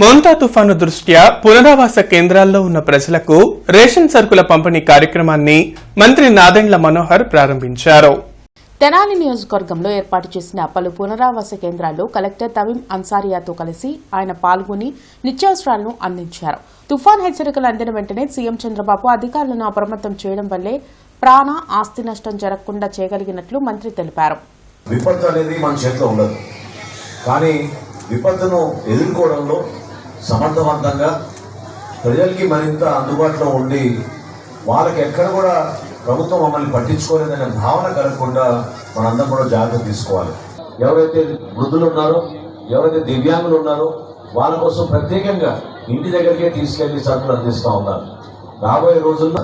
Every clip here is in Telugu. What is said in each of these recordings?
మోంతా తుఫాను దృష్ట్యా పునరావాస కేంద్రాల్లో ఉన్న ప్రజలకు రేషన్ సరుకుల పంపిణీ కార్యక్రమాన్ని మంత్రి నాదెండ్ల మనోహర్ ప్రారంభించారు. తెనాలి నియోజకవర్గంలో ఏర్పాటు చేసిన పలు పునరావాస కేంద్రాల్లో కలెక్టర్ తవీం అన్సారియాతో కలిసి ఆయన పాల్గొని నిత్యావసరాలను అందించారు. తుఫాన్ హెచ్చరికలు అందిన వెంటనే సీఎం చంద్రబాబు అధికారులను అప్రమత్తం చేయడం వల్లే ప్రాణ ఆస్తి నష్టం జరగకుండా చేయగలిగినట్లు మంత్రి తెలిపారు. విపత్తు అనేది మన చేతిలో ఉండదు. కానీ విపత్తును ఎదుర్కోవడంలో సమర్థవంతంగా ప్రజలకి మరింత అందుబాటులో ఉండి వాళ్ళకి ఎక్కడ కూడా ప్రభుత్వం మమ్మల్ని పట్టించుకోలేదనే భావన కలగకుండా మనందరం కూడా జాగ్రత్త తీసుకోవాలి. ఎవరైతే వృద్ధులు ఉన్నారో ఎవరైతే దివ్యాంగులు ఉన్నారో వాళ్ళ కోసం ప్రత్యేకంగా ఇంటి దగ్గరికే తీసుకెళ్ళి సరుకులు అందిస్తూ ఉన్నారు. రాబోయే రోజుల్లో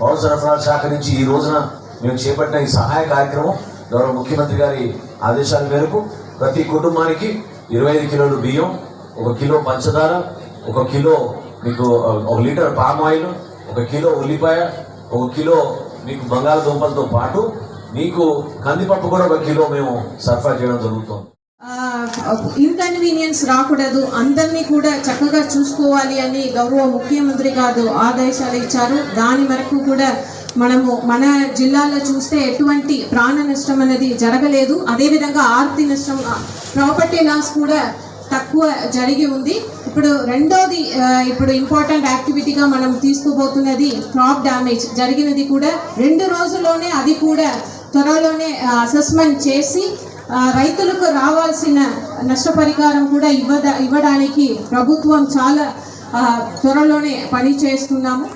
పౌర సరఫరాల శాఖ నుంచి ఈ రోజున మేము చేపట్టిన ఈ సహాయ కార్యక్రమం గౌరవ ముఖ్యమంత్రి గారి ఆదేశాల మేరకు ప్రతి కుటుంబానికి ఇరవై ఐదు కిలోలు బియ్యం ఒక కిలో పంచదార ఒక కిలో మీకు ఒక లీటర్ పామ్ ఆయిల్ ఒక కిలో ఉల్లిపాయ ఒక కిలో మీకు బంగాళదుంపలతో పాటు మీకు కందిపప్పు కూడా ఒక కిలో మేము సరఫరా చేయడం జరుగుతుంది. ఇన్కన్వీనియన్స్ రాకూడదు. అందరినీ కూడా చక్కగా చూసుకోవాలి అని గౌరవ ముఖ్యమంత్రి గారు ఆదేశాలు ఇచ్చారు. దాని వరకు కూడా మనము మన జిల్లాలో చూస్తే ఎటువంటి ప్రాణ నష్టం అనేది జరగలేదు. అదేవిధంగా ఆర్థిక నష్టం ప్రాపర్టీ లాస్ కూడా తక్కువ జరిగి ఉంది. ఇప్పుడు రెండోది ఇప్పుడు ఇంపార్టెంట్ యాక్టివిటీగా మనం తీసుకోబోతున్నది క్రాప్ డ్యామేజ్ జరిగినది కూడా రెండు రోజుల్లోనే అది కూడా త్వరలోనే అసెస్మెంట్ చేసి రైతులకు రావాల్సిన నష్టపరిహారం కూడా ఇవ్వద ఇవ్వడానికి ప్రభుత్వం చాలా త్వరలోనే పని చేస్తున్నాము.